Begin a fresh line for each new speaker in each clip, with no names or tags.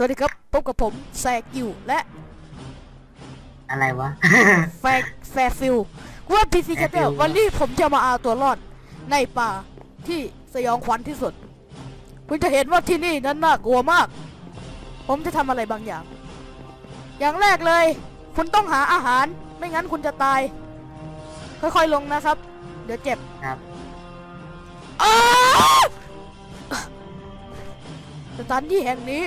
สวัสดีครับพบกับผมแซกิวและ
อะไรวะ
แฟกแฟฟิลว่าพีซีแคทเตอร์
Fairfield
วันนี้ผมจะมาเอาตัวรอดในป่าที่สยองขวัญที่สุด คุณจะเห็นว่าที่นี่นั้นน่ากลัวมาก ผมจะทำอะไรบางอย่าง อย่างแรกเลย คุณต้องหาอาหาร ไม่งั้นคุณจะตาย ค่อยๆลงนะครับ เดี๋ยวเจ็บ
ครับ
อ้าวสถานที่แห่งนี้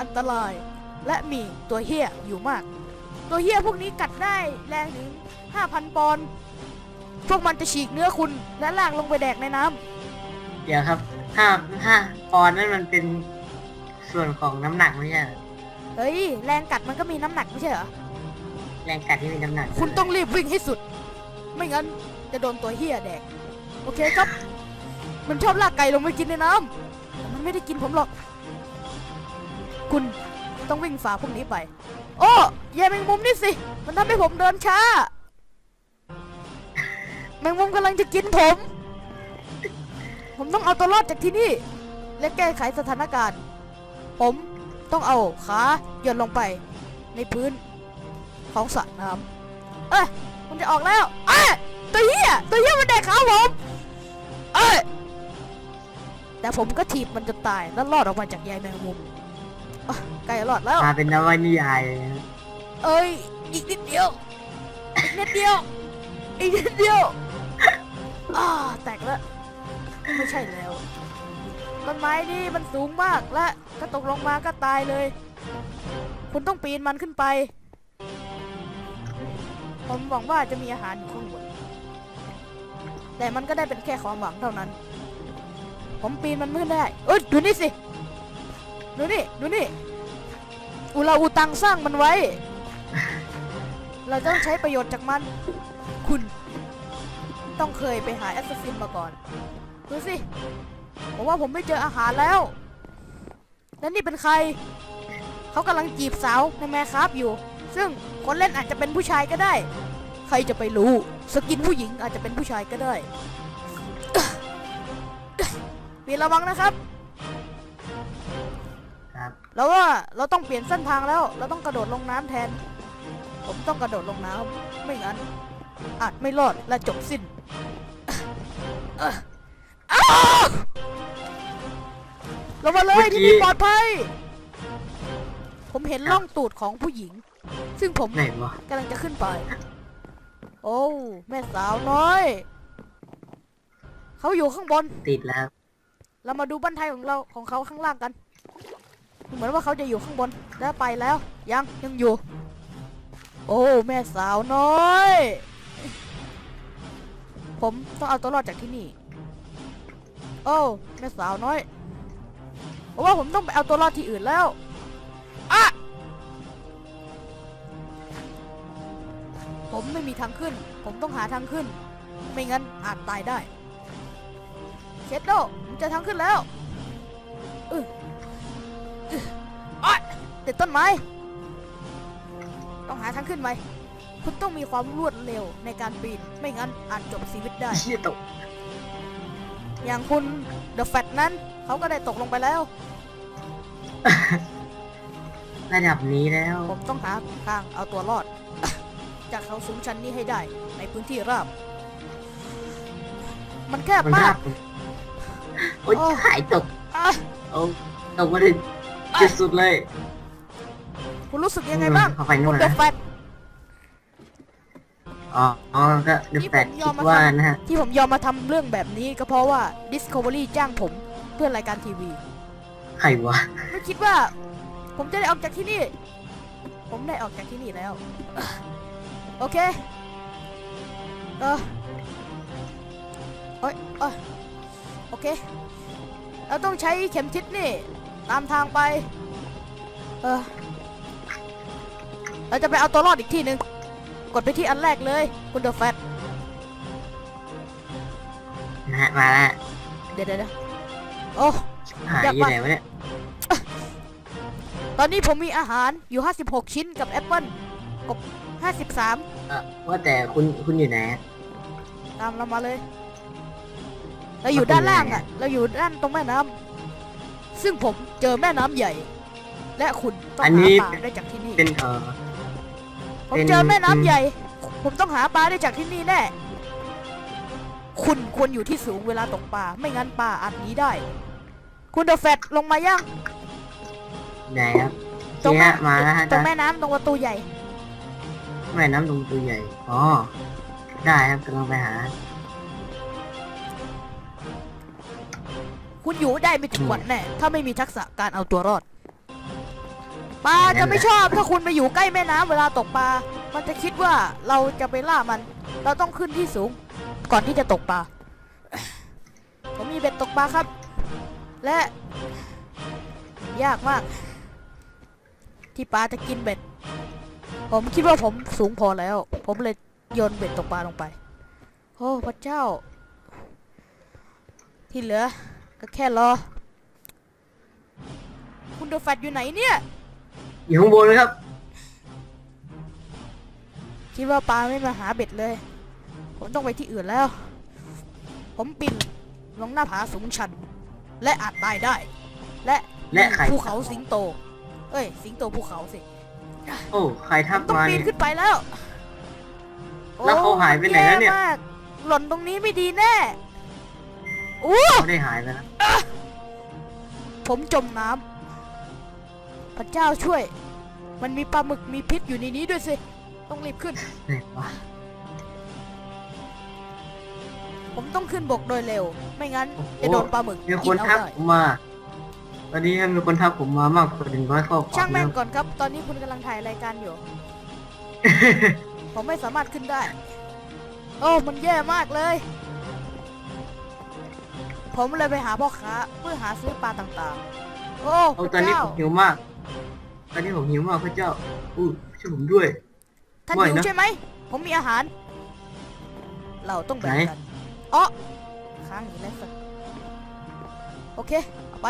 อันตราย และมีตัวเหี้ยอยู่มาก ตัวเหี้ยพวกนี้กัดได้แรงถึง 5,000 ปอนด์พวกมันจะฉีกเนื้อคุณและลากลงไปแดกในน้
เดี๋ยวครับห้าห้าปอนด์นั่นมันเป็นส่วนของน้ำหนักไม่ใช่เหรอำ
เฮ้ย แรงกัดมันก็มีน้ำหนักไม่ใช่เหรอ
แรงกัดที่มีน้ำหนัก
คุณต้องรีบวิ่งให้สุด ไม่งั้นจะโดนตัวเหี้ยแดก โอเคครับ มันชอบลากไก่ลงไปกินในน้ำแต่มันไม่ได้กินผมหรอก คุณต้องวิ่งฝ่าพวกนี้ไป โอ้ยายแมงมุมนี่สิ มันทำให้ผมเดินช้า แมงมุมกำลังจะกินผม ผมต้องเอาตัวรอดจากที่นี่ และแก้ไขสถานการณ์ ผมต้องเอาขาหย่อนลงไป ในพื้น ของสระน้ำเอ้ยมันจะออกแล้ว เอ้ยตัวเหี้ยตัวเหี้ยมันแดกขาผมเอ้ยแต่ผมก็ถีบมันจนตายแล้วรอดออกมาจากใยแมงมุม อะใกล้รอดแล้ว
มาเป็นนวนิยายเลยนะ
เอ้ย อีกนิดเดียว อีกนิดเดียว อีกนิดเดียวอ่าแตกแล้ว ไม่ใช่แล้ว ต้นไม้นี่มันสูงมากและถ้าตกลงมาก็ตายเลย คุณต้องปีนมันขึ้นไป ผมหวังว่าจะมีอาหารอยู่ข้างบน แต่มันก็ได้เป็นแค่ความหวังเท่านั้น ผมปีนมันไม่ได้ เอ้ยดูนี่สิ ดูนี่ ดูนี่ อุลาอูตังสร้างมันไว้ เราต้องใช้ประโยชน์จากมัน คุณ ต้องเคยไปหาแอสซัสซินมาก่อน ดูสิ ผมว่าผมไม่เจออาหารแล้ว แล้วนี่เป็นใคร เขากำลังจีบสาวในแมคครับอยู่ ซึ่งคนเล่นอาจจะเป็นผู้ชายก็ได้ ใครจะไปรู้ สกินผู้หญิงอาจจะเป็นผู้ชายก็ได้มีระวังนะครับ
ครับ
แล้วว่าเราต้องเปลี่ยนเส้นทางแล้ว เราต้องกระโดดลงน้ำแทน ผมต้องกระโดดลงน้ำไม่งั้น อาจไม่รอดและจบสิ้นเอ่ออ้าวลงมาเลยที่นี่ปลอดภัย ผมเห็นล่องตูดของผู้หญิง ซึ่งผม
ไหนวะ
กำลังจะขึ้นไป โอ้แม่สาวน้อย เขาอยู่ข้างบน
ติดแล้ว
เรามาดูบ้านไทยของเราของเขาข้างล่างกัน เหมือนว่าเขาจะอยู่ข้างบนแล้วไปแล้ว ยังยังอยู่ โอ้แม่สาวน้อย ผมต้องเอาตัวรอดจากที่นี่ โอ้แม่สาวน้อยเพราะว่าผมต้องไปเอาตัวรอดที่อื่นแล้วอะผมไม่มีทางขึ้น ผมต้องหาทางขึ้น ไม่งั้นอาจตายได้เชดโดผมจะทางขึ้นแล้วอืออ ออ๊ะติดต้นไม้ ต้องหาทางขึ้นไหม คุณต้องมีความรวดเร็วในการปีน ไม่งั้นอาจจบชีวิตได้
เชี่ยตก
อย่างคุณเดอะแฟตนั้น เขาก็ได้ตกลงไปแล้ว
ระดับนี้แล้ว
ผมต้องหาทางเอาตัวรอด จากเขาสูงชันนี้ให้ได้ในพื้นที่ราบ มันแคบ
มัน
มา
ภากพโอ๊ย
โอ้
หายตก
อะ
โอ้ตกมาถึง จุดสุดเลย
คุณรู้สึกยังไงบ้าง
เข้าไปนู่
คุ
น
ณเด
นะ
อะแฟต
อ๋ออ๋อก็ดู
นี่
แฟด
ผมย
คิ
อม
ด
มา
ว่า
ทำ
นะฮะ
ที่ผมยอมมาทำเรื่องแบบนี้ก็เพราะว่า Discovery จ้างผมเพื่อรายการทีวี
ใครวะ
ไม่คิดว่า ผมจะได้ออกจากที่นี่ ผมได้ออกจากที่นี่แล้ว โอเค เออเอ้ยเอยโอเค เราต้องใช้เข็มทิศนี่ ตามทางไป เออเราจะไปเอาตัวรอดอีกที่หนึ่งกดไปที่อันแรกเลย คุณเดอะแฟต
นะฮะมาแล้ว
เดี๋ยวเดี๋ยวเดี๋ยวโอ้
หาย
อยาก
อยู่
มา
ไหนวะเนี่ย
ตอนนี้ผมมีอาหารอยู่ 56 ชิ้นกับแอปเปิ้ลกบ53
เออว่าแต่คุณคุณอยู่ไหนอะ
ตามเรามาเลย เราอยู่ด้านล่างอะ เราอยู่ด้านตรงแม่น้ำ ซึ่งผมเจอแม่น้ำใหญ่ และคุณต้อง
อัน
หา
นี้
ปลาได้จากที่นี่
เป็นเออ
ผม
เป็น
เจอแม่น้ำใหญ่ ผมต้องหาปลาได้จากที่นี่แน่ คุณควรอยู่ที่สูงเวลาตกปลา ไม่งั้นปลาอาจหนีได้ คุณเดอะแฟตลงมายัง
ไหนครับ
ตรง
เจ๊
แม่
ฮะมาแล้วฮะ
ตรง
จ้ะ
แม่น้ำตรงประตูใหญ่
แม่น้ำลงตัวใหญ่ อ๋อ ได้ครับกำลังไปหา
คุณอยู่ได้ไม่ถึงวันแน่ ถ้าไม่มีทักษะการเอาตัวรอด ปลา
นั่นแหละ
จะไม่ชอบถ้าคุณไปอยู่ใกล้แม่น้ำเวลาตกปลา มันจะคิดว่าเราจะไปล่ามัน เราต้องขึ้นที่สูง ก่อนที่จะตกปลา ผมมีเบ็ดตกปลาครับ และ ยากมาก ที่ปลาจะกินเบ็ด ผมคิดว่าผมสูงพอแล้ว ผมเลยโยนเบ็ดตกปลาลงไป โอ้พระเจ้า ที่เหลือ ก็แค่รอ คุณเดอะแฟตอยู่ไหนเนี่ย
อยู่ข้างบนเลยครับ
คิดว่าปลาไม่มาหาเบ็ดเลย ผมต้องไปที่อื่นแล้ว ผมปินลงหน้าผาสูงชัน และอาจตายได้ และ
และใคร
ภูเขาสิงโต เอ้ย สิงโตภูเขาสิ
โอ้ใครทัก
ต้อง
มา
ปีน
เนี่ย
ขึ้นไปแล้ว
แล้วเขาหายไปไหนแล้วเนี่ย
โอ้มากหล่นตรงนี้ไม่ดีแน่โอ้
เขาได้หายไปแล้ว
ผมจมน้ำพระเจ้าช่วย มันมีปลาหมึกมีพิษอยู่ในนี้ด้วยสิ ต้องรีบขึ้น
ไหนวะ
ผมต้องขึ้นบกโดยเร็ว ไม่งั้น
โอ้โห
จะโดนปลาหมึก
มี
กิ
คน
นเอา
ทัก
ได้
ผมมาตอนนี้มีคนทักผมมามากกว่าหนึ่งร้อยข้อความ
ช่างแม่ง
แล้ว
ก่อนครับ ตอนนี้คุณกำลังถ่ายรายการอยู่ ผมไม่สามารถขึ้นได้ โอ้ มันแย่มากเลย ผมเลยไปหาพ่อค้าเพื่อหาซื้อปลาต่างๆ โอ้
โอ้
พ
ตอน
ระ
นี้
เจ้า
ผมหิวมาก ตอนนี้ผมหิวมากพระเจ้าอู้ช่วยผมด้วย
ท่าน
ไม่
หิว
นะ
ใช่ไหม ผมมีอาหาร เราต้องแบ่ง
ไหน
กันอ๋อค้างอยู่แล้วสิโอเค เอาไป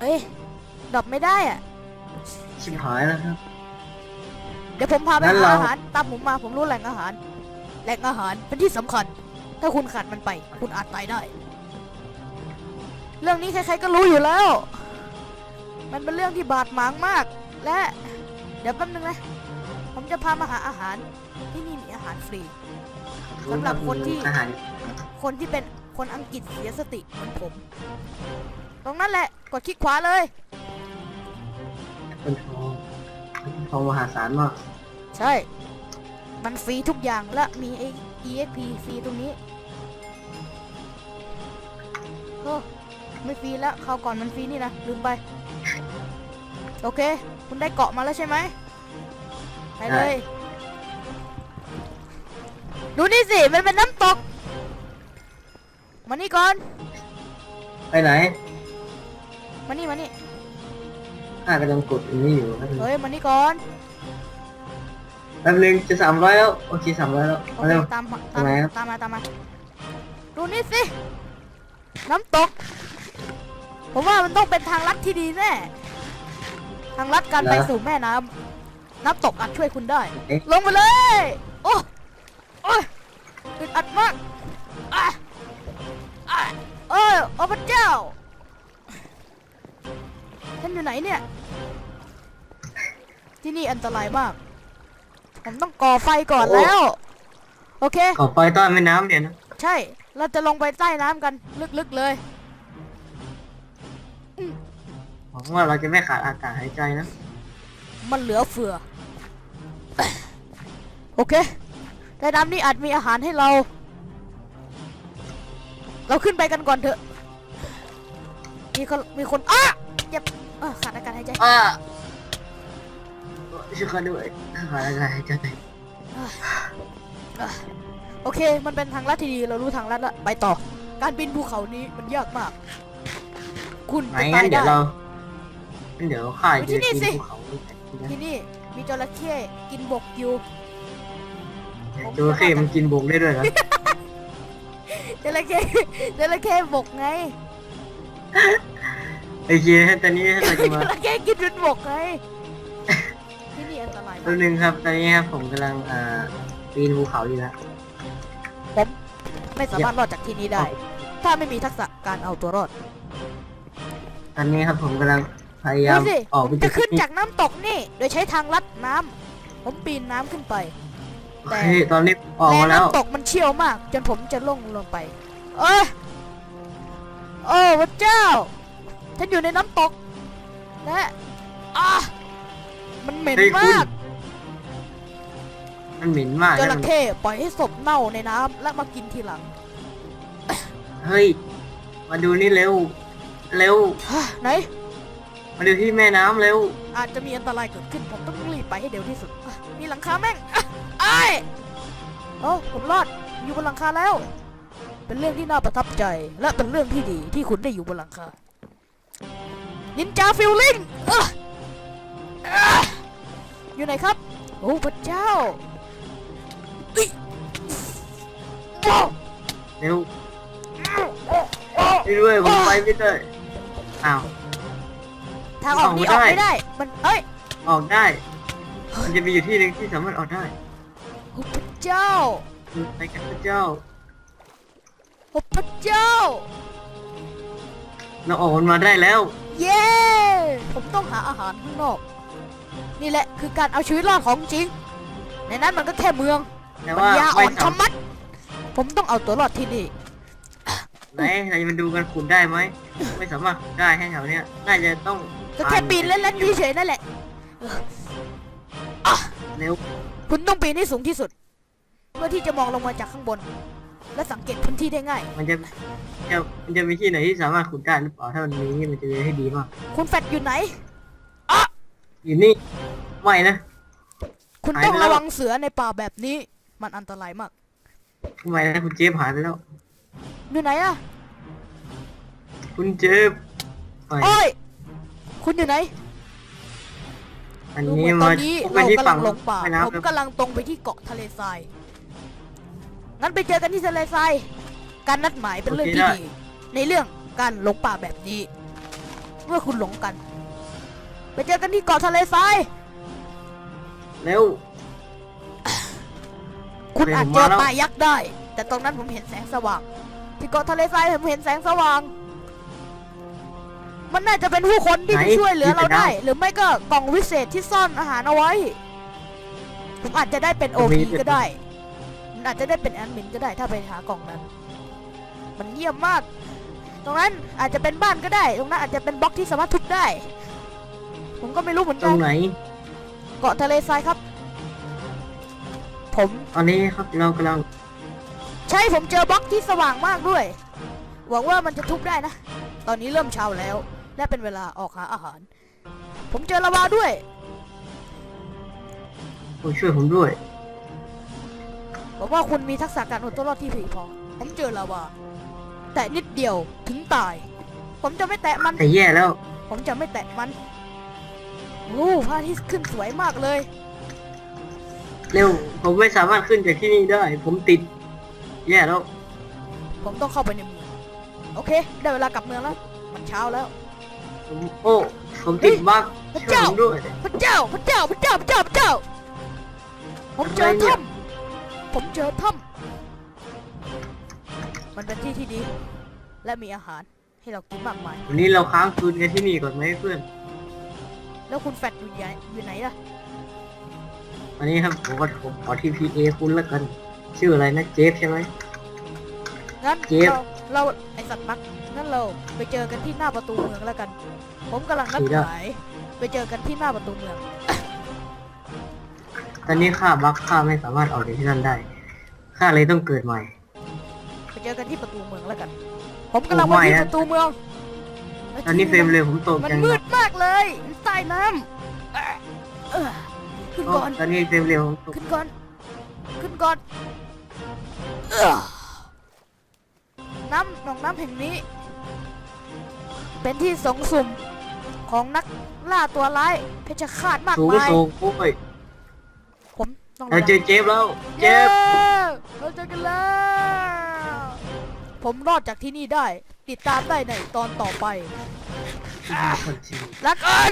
เอ้ยดรอปไม่ได้อะ
ชิบหายแล้วครับ
เดี๋ยวผมพาไป
งั้น
หา
เรา
อาหาร ตามผมมาผมรู้แหล่งอาหาร แหล่งอาหารเป็นที่สำคัญ ถ้าคุณขาดมันไป คุณอาจตายได้ เรื่องนี้ใครๆก็รู้อยู่แล้ว มันเป็นเรื่องที่บาดหมางมาก และ เดี๋ยวแป๊บนึงนะ ผมจะพามาหาอาหาร ที่นี่มีอาหารฟรีสำหรับคนที่
อาหาร
คนที่เป็นคนอังกฤษเสียสติเหมือนผม ตรงนั้นแหละ กดคลิกขวาเลย
คนทองคนทองมหาศาลมาก
ใช่ มันฟรีทุกอย่างและมีไอ้ EXP ฟรีตรงนี้ โอ้ไม่ฟรีแล้วคราวก่อนมันฟรีนี่นะลืมไป โอเค คุณได้เกาะมาแล้วใช่ไหมไปเลย ดูนี่สิ มันเป็นน้ำตก มานี่ก่อน
ไปไหน
มานี่มานี่
ข้ากำลังกดอันนี้อยู่แป๊บนึง
เฮ้ยมานี่ก่อน
แป๊บนึงจะสามร้อยแล้ว โอเคสามร้อยแล้ว
โอ
มา
เค
เร็ว
ตามมา
ตรงไหนครับ
ตามมาตามมา ดูนี่สิ น้ำตก ผมว่ามันต้องเป็นทางลัดที่ดีแน่ ทางลัดการไปสู่แม่น้ำน้ำตกอาจช่วยคุณได้ ลงไปเลย โอ้โอ้ยอึดอัดมากอะอะเอ้ยโอ้พระเจ้าท่านอยู่ไหนเนี่ย ที่นี่อันตรายมาก ผมต้องก่อไฟก่อนแล้ว โอเค
ขอไฟต้อนแม่น้ำเนี่ยนะ
ใช่ เราจะลงไปใต้น้ำกันลึกๆเลย
หวังว่าเราจะไม่ขาดอากาศหายใจนะ
มันเหลือเฟือ โอเคใต้น้ำนี่อาจมีอาหารให้เรา เราขึ้นไปกันก่อนเถอะ มีคนมีคนอ้าเจ็บเออขาดอากาศหายใจ
อ่าช่วยกันด้วยขาดอากาศหายใจ
อะ โอเค มันเป็นทางลัดที่ดีเรารู้ทางลัดแล้วไปต่อ การปีนภูเขานี้มันยากมาก คุณ
ไหน
จะ
งั้
ตาย
นเดี๋ยว
ได้
เรางั้นเดี๋ยวข้า
ไปที่
จะ
นี่
กิน
สิ
ภูเขาด้วยกันนะ
ที่นี่มีจระเข้กินบกอยู่
จระเข้มันกินบกได้ด้วยเหรอ
จระเข้จระเข้บกไง
ไอ้เคตอนนี้เราจะ
จ
มา
ระเข้กินเป็นบกไงที่นี่อันตราย
แป๊
มา
บ
ก
นึงครับ ตอนนี้ครับผมกำลังอ่าปีนภูเขาอยู่แล้ว
ไม่สามารถรอดจากที่นี่ได้ ถ้าไม่มีทักษะการเอาตัวรอด
ตอนนี้ครับผมกำลังพยายา
ดู
ม
สิ
ออก
ผ
ไป
มจะ
จาก
ขึ้น
ที่
จากน้ำตกนี่ โดยใช้ทางลัดน้ำผมปีนน้ำขึ้นไป
โอเคตอนนี้ออก
แรง
มาแล้ว
น้ำตกมันเชี่ยวมาก จนผมจะลงลงไป เอ้ยโอ้พระเจ้าฉันอยู่ในน้ำตก และอะมันเหม็น
เฮ้ยคุณ
มาก
มันเหม็นมาก
จ
นะ
ระ
มัน
เข้ปล่อยให้ศพเน่าในน้ำแล้วมากินทีหลัง
เฮ้ย มาดูนี่เร็ว เร็ว
ไหน
มาดูที่แม่น้ำเร็ว
อาจจะมีอันตรายเกิดขึ้น ผมต้องรีบไปให้เร็วที่สุดอะมีหลังคาแม่งอะไอ้ายโอ้ผมรอด อยู่บนหลังคาแล้ว เป็นเรื่องที่น่าประทับใจ และเป็นเรื่องที่ดีที่คุณได้อยู่บนหลังคา นินจาฟิลลิ่งอะอะอยู่ไหนครับ โอ้พระเจ้า อิว้าว
เร็วช่วยด้วยผมไปไม่ได้อ้าว
ทางออกนี้ออกไม่ได้ มันเอ้ย
ออกได้มันจะมีอยู่ที่หนึ่งที่สามารถออกได้
โอ้พระเจ้า
ไปกันพระเจ้า
โอ้พระเจ้า
เราออกมันมาได้แล้ว
เย้ ผมต้องหาอาหารข้างนอก นี่แหละคือการเอาชีวิตรอดของจริง ในนั้นมันก็แค่เมือง
แต่
ปัญ
ว่า
ญาอ่
ไม่
อน
สา
ชะมัด ผมต้องเอาตัวรอดที่นี่
ไหนเราจะมาดูกันขุดได้ไหมไม่สามารถขุดได้ให้แถวเนี้ยน่าจะต้อง
ก็แค่ปีนเล่นๆเฉยๆนั่นแหละ
เร็ว
คุณต้องปีนให้สูงที่สุด เพื่อที่จะมองลงมาจากข้างบน และสังเกตพื้นที่ได้ง่าย
มันจะจะมันจะมีที่ไหนที่สามารถขุดได้หรือเปล่าถ้ามันมีนี่มันจะเป็นให้ดีมาก
คุณแฟดอยู่ไหน
อยู่นี่ไม่นะ
คุณ
หาย
ต้อง
ไปแล้ว
ระวังเสือในป่าแบบนี้ มันอันตรายมาก
ทำไมนะคุณเจฟหายไปแล้ว
อยู่ไหนอะ
คุณเจฟไป
โอ้ยคุณอยู่ไหน
อัน
ดูเห
นี้
มือนตอ
มาน
นี้
ไป
เรา
ที่
กำลั
ฝั่
ง
ง
ลงป่า
แม่
ผม
น้ำครับ
กำลังตรงไปที่เกาะทะเลทรายงั้นไปเจอกันที่ทะเลทรายการนัดหมายเป็นเรื่องที่ดีในเรื่องการหลงป่าแบบนี้เมื่อคุณหลงกัน ไปเจอกันที่เกาะทะเลทราย
เร็ว
คุณ
โอเค
อาจ
ผม
เจอ
มาแล้ว
ป่ายักษ์ได้ แต่ตรงนั้นผมเห็นแสงสว่าง ที่เกาะทะเลทรายผมเห็นแสงสว่าง มันน่าจะเป็นผู้คนที่
ไหน
จะช่วยเหลือเรา
มีแต่ดาว
ได้ หรือไม่ก็กล่องวิเศษที่ซ่อนอาหารเอาไว้ ผมอาจจะได้เป็นโอ
มี
พี
แต่
ก็ได้มันอาจจะได้เป็นแอดมินก็ได้ถ้าไปหากล่องนั้น มันเยี่ยมมาก ตรงนั้นอาจจะเป็นบ้านก็ได้ ตรงนั้นอาจจะเป็นบล็อกที่สามารถทุบได้ ผมก็ไม่รู้เหมือน
ต
กั
ร
น
งไหน
เกาะทะเลทรายครับ ผม
ตอนนี้ครับเรากำลัง
ใช่ผมเจอบล็อกที่สว่างมากด้วย หวังว่ามันจะทุบได้นะ ตอนนี้เริ่มเช้าแล้ว และเป็นเวลาออกหาอาหาร ผมเจอลาวาด้วย
โอ้ช่วยผมด้วย
บอกว่าคุณมีทักษะการเอาตัวรอดที่ผีพอ ผมเจอลาวา แต่นิดเดียวถึงตาย ผมจะไม่แตะมัน
แต่แย่แล้ว
ผมจะไม่แตะมัน โอ้พระอาทิตย์ขึ้นสวยมากเลย
เร็ว ผมไม่สามารถขึ้นจากที่นี่ได้ ผมติด แย่แล้ว
ผมต้องเข้าไปในเมืองโอเค ได้เวลากลับเมืองแล้ว มันเช้าแล้ว
ผมโอ้ ผมติดบั๊ก
พระ
ช่วย
เจ้า
ผมด้วย
พระเจ้า พระเจ้า พระเจ้า พระเจ้า พระเจ้า ผมเจอ
อะไรเนี่ย
ถ้ำผมเจอถ้ำมันเป็นที่ที่ดี และมีอาหารให้เรากินมากมาย
วันนี้เราค้างคืนกันที่นี่ก่อนไหมเพื่อน
แล้วคุณแฟดอยู่ไหนอยู่ไหนล่ะ
วันนี้ครับผมก็ผมขอทีพีเอคุณแล้วกัน ชื่ออะไรนะเจฟใช่ไหม
งั้น
เจี๊ยบ
เราเราไอสัตว์มักงั้นเราไปเจอกันที่หน้าประตูเมืองแล้วกัน ผมกำลังนัด
ดี
ห
แล้ว
มายไปเจอกันที่หน้าประตูเมือง
ตอนนี้ข้าบั๊กข้าไม่สามารถออกจากที่นั่นได้ข้าเลยต้องเกิดใหม่
ไปเจอกันที่ประตูเมืองแล้วกัน ผมกำลังมา
โอ้ไม่
ที่
นะ
ประตูเมืองและ
ตอนนี้เฟรม
ที่
เลยผมตก
มัน
จัง
มื
นะ
ดมากเลยมันใต้น้ำเอ่อเอ่อ ขึ้น
โอ้
ก่อน
ตอนนี้เฟรมเร็วผมตก
ขึ้นก่อน ขึ้นก่อนเอ้อน้ำหนองน้ำแห่งนี้ เป็นที่สงสุมของนักล่าตัวร้าย เพชฌฆาตมาก
สูง
มาย
สูงโอ้ย
ผมต้อง
เราเจอเจฟแล้ว เจ
เย้
ฟ
เราเจอกันแล้ว ผมรอดจากที่นี่ได้ ติดตามได้ในตอนต่อไปละกัน